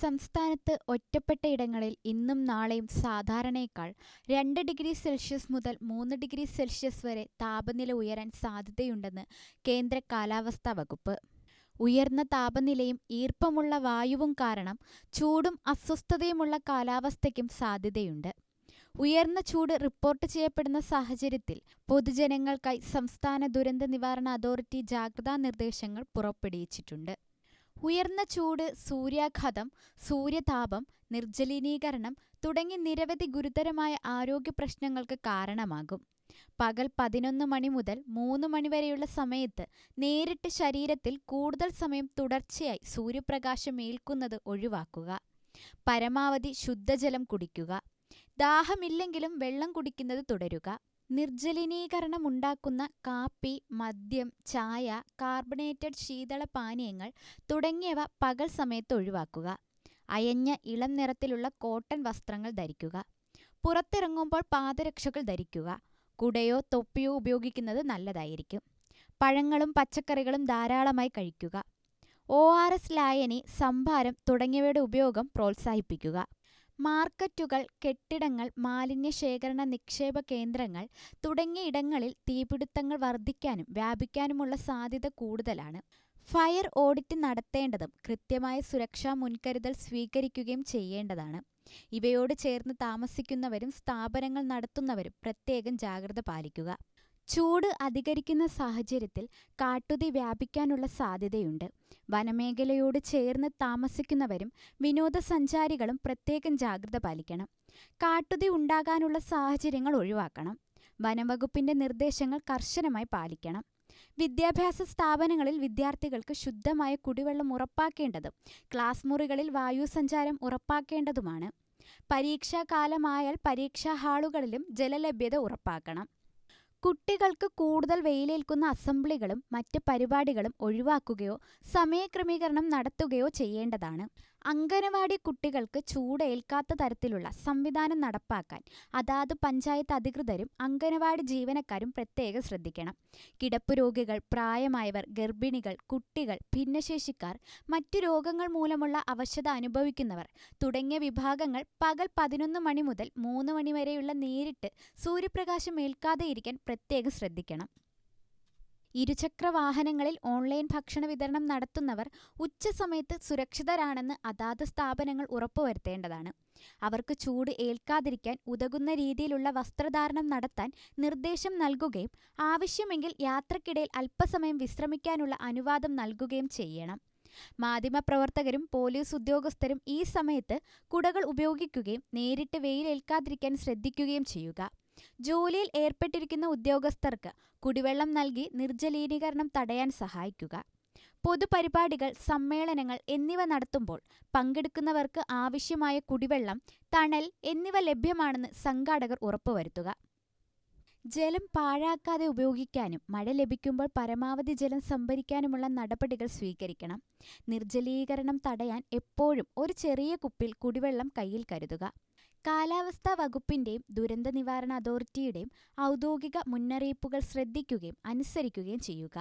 സംസ്ഥാനത്ത് ഒറ്റപ്പെട്ടയിടങ്ങളിൽ ഇന്നും നാളെയും സാധാരണയേക്കാൾ രണ്ട് ഡിഗ്രി സെൽഷ്യസ് മുതൽ മൂന്ന് ഡിഗ്രി സെൽഷ്യസ് വരെ താപനില ഉയരാൻ സാധ്യതയുണ്ടെന്ന് കേന്ദ്ര കാലാവസ്ഥാ വകുപ്പ്. ഉയർന്ന താപനിലയും ഈർപ്പമുള്ള വായുവും കാരണം ചൂടും അസ്വസ്ഥതയുമുള്ള കാലാവസ്ഥയ്ക്കും സാധ്യതയുണ്ട്. ഉയർന്ന ചൂട് റിപ്പോർട്ട് ചെയ്യപ്പെടുന്ന സാഹചര്യത്തിൽ പൊതുജനങ്ങൾക്കായി സംസ്ഥാന ദുരന്ത നിവാരണ അതോറിറ്റി ജാഗ്രതാ നിർദ്ദേശങ്ങൾ പുറപ്പെടുവിച്ചിട്ടുണ്ട്. ഉയർന്ന ചൂട്, സൂര്യാഘാതം, സൂര്യതാപം, നിർജലീകരണം തുടങ്ങി നിരവധി ഗുരുതരമായ ആരോഗ്യപ്രശ്നങ്ങൾക്ക് കാരണമാകും. പകൽ പതിനൊന്ന് മണി മുതൽ മൂന്ന് മണി വരെയുള്ള സമയത്ത് നേരിട്ട് ശരീരത്തിൽ കൂടുതൽ സമയം തുടർച്ചയായി സൂര്യപ്രകാശം ഏൽക്കുന്നത് ഒഴിവാക്കുക. പരമാവധി ശുദ്ധജലം കുടിക്കുക. ദാഹമില്ലെങ്കിലും വെള്ളം കുടിക്കുന്നത് തുടരുക. നിർജലീകരണമുണ്ടാക്കുന്ന കാപ്പി, മദ്യം, ചായ, കാർബണേറ്റഡ് ശീതള പാനീയങ്ങൾ തുടങ്ങിയവ പകൽ സമയത്ത് ഒഴിവാക്കുക. അയഞ്ഞ ഇളം നിറത്തിലുള്ള കോട്ടൺ വസ്ത്രങ്ങൾ ധരിക്കുക. പുറത്തിറങ്ങുമ്പോൾ പാദരക്ഷകൾ ധരിക്കുക. കുടയോ തൊപ്പിയോ ഉപയോഗിക്കുന്നത് നല്ലതായിരിക്കും. പഴങ്ങളും പച്ചക്കറികളും ധാരാളമായി കഴിക്കുക. ഒ. ആർ. എസ്. ലായനി, സംഭാരം തുടങ്ങിയവയുടെ ഉപയോഗം പ്രോത്സാഹിപ്പിക്കുക. മാർക്കറ്റുകൾ, കെട്ടിടങ്ങൾ, മാലിന്യ ശേഖരണ നിക്ഷേപ കേന്ദ്രങ്ങൾ തുടങ്ങിയ ഇടങ്ങളിൽ തീപിടുത്തങ്ങൾ വർദ്ധിക്കാനും വ്യാപിക്കാനുമുള്ള സാധ്യത കൂടുതലാണ്. ഫയർ ഓഡിറ്റ് നടത്തേണ്ടതും കൃത്യമായ സുരക്ഷാ മുൻകരുതൽ സ്വീകരിക്കുകയും ചെയ്യേണ്ടതാണ്. ഇവയോട് ചേർന്ന് താമസിക്കുന്നവരും സ്ഥാപനങ്ങൾ നടത്തുന്നവരും പ്രത്യേകം ജാഗ്രത പാലിക്കുക. ചൂട് അധികരിക്കുന്ന സാഹചര്യത്തിൽ കാട്ടുതി വ്യാപിക്കാനുള്ള സാധ്യതയുണ്ട്. വനമേഖലയോട് ചേർന്ന് താമസിക്കുന്നവരും വിനോദസഞ്ചാരികളും പ്രത്യേകം ജാഗ്രത പാലിക്കണം. കാട്ടുതി ഉണ്ടാകാനുള്ള സാഹചര്യങ്ങൾ ഒഴിവാക്കണം. വനംവകുപ്പിന്റെ നിർദ്ദേശങ്ങൾ കർശനമായി പാലിക്കണം. വിദ്യാഭ്യാസ സ്ഥാപനങ്ങളിൽ വിദ്യാർത്ഥികൾക്ക് ശുദ്ധമായ കുടിവെള്ളം ഉറപ്പാക്കേണ്ടതും ക്ലാസ് മുറികളിൽ വായുസഞ്ചാരം ഉറപ്പാക്കേണ്ടതുമാണ്. പരീക്ഷാകാലമായാൽ പരീക്ഷാ ഹാളുകളിലും ജലലഭ്യത ഉറപ്പാക്കണം. കുട്ടികൾക്ക് കൂടുതൽ വെയിലേൽക്കുന്ന അസംബ്ലികളും മറ്റ് പരിപാടികളും ഒഴിവാക്കുകയോ സമയക്രമീകരണം നടത്തുകയോ ചെയ്യേണ്ടതാണ്. അങ്കണവാടി കുട്ടികൾക്ക് ചൂട് ഏൽക്കാത്ത തരത്തിലുള്ള സംവിധാനം നടപ്പാക്കാൻ അതാത് പഞ്ചായത്ത് അധികൃതരും അംഗനവാടി ജീവനക്കാരും പ്രത്യേകം ശ്രദ്ധിക്കണം. കിടപ്പ് രോഗികൾ പ്രായമായവർ, ഗർഭിണികൾ, കുട്ടികൾ, ഭിന്നശേഷിക്കാർ, മറ്റു രോഗങ്ങൾ മൂലമുള്ള അവശത അനുഭവിക്കുന്നവർ തുടങ്ങിയ വിഭാഗങ്ങൾ പകൽ പതിനൊന്ന് മണി മുതൽ മൂന്ന് മണി വരെയുള്ള ഏൽക്കാതെ ഇരിക്കാൻ പ്രത്യേകം ശ്രദ്ധിക്കണം. ഇരുചക്രവാഹനങ്ങളിൽ ഓൺലൈൻ ഭക്ഷണ വിതരണം നടത്തുന്നവർ ഉച്ചസമയത്ത് സുരക്ഷിതരാണെന്ന് അതാത് സ്ഥാപനങ്ങൾ ഉറപ്പുവരുത്തേണ്ടതാണ്. അവർക്ക് ചൂട് ഏൽക്കാതിരിക്കാൻ ഉതകുന്ന രീതിയിലുള്ള വസ്ത്രധാരണം നടത്താൻ നിർദ്ദേശം നൽകുകയും ആവശ്യമെങ്കിൽ യാത്രക്കിടയിൽ അല്പസമയം വിശ്രമിക്കാനുള്ള അനുവാദം നൽകുകയും ചെയ്യണം. മാധ്യമപ്രവർത്തകരും പോലീസ് ഉദ്യോഗസ്ഥരും ഈ സമയത്ത് കുടകൾ ഉപയോഗിക്കുകയും നേരിട്ട് വെയിലേൽക്കാതിരിക്കാൻ ശ്രദ്ധിക്കുകയും ചെയ്യുക. ജോലിയിൽ ഏർപ്പെട്ടിരിക്കുന്ന ഉദ്യോഗസ്ഥർക്ക് കുടിവെള്ളം നൽകി നിർജലീകരണം തടയാൻ സഹായിക്കുക. പൊതുപരിപാടികൾ, സമ്മേളനങ്ങൾ എന്നിവ നടത്തുമ്പോൾ പങ്കെടുക്കുന്നവർക്ക് ആവശ്യമായ കുടിവെള്ളം, തണൽ എന്നിവ ലഭ്യമാണെന്ന് സംഘാടകർ ഉറപ്പുവരുത്തുക. ജലം പാഴാക്കാതെ ഉപയോഗിക്കാനും മഴ ലഭിക്കുമ്പോൾ പരമാവധി ജലം സംഭരിക്കാനുമുള്ള നടപടികൾ സ്വീകരിക്കണം. നിർജലീകരണം തടയാൻ എപ്പോഴും ഒരു ചെറിയ കുപ്പിൽ കുടിവെള്ളം കയ്യിൽ കരുതുക. കാലാവസ്ഥാ വകുപ്പിന്റെയും ദുരന്ത നിവാരണ അതോറിറ്റിയുടെയും ഔദ്യോഗിക മുന്നറിയിപ്പുകൾ ശ്രദ്ധിക്കുകയും അനുസരിക്കുകയും ചെയ്യുക.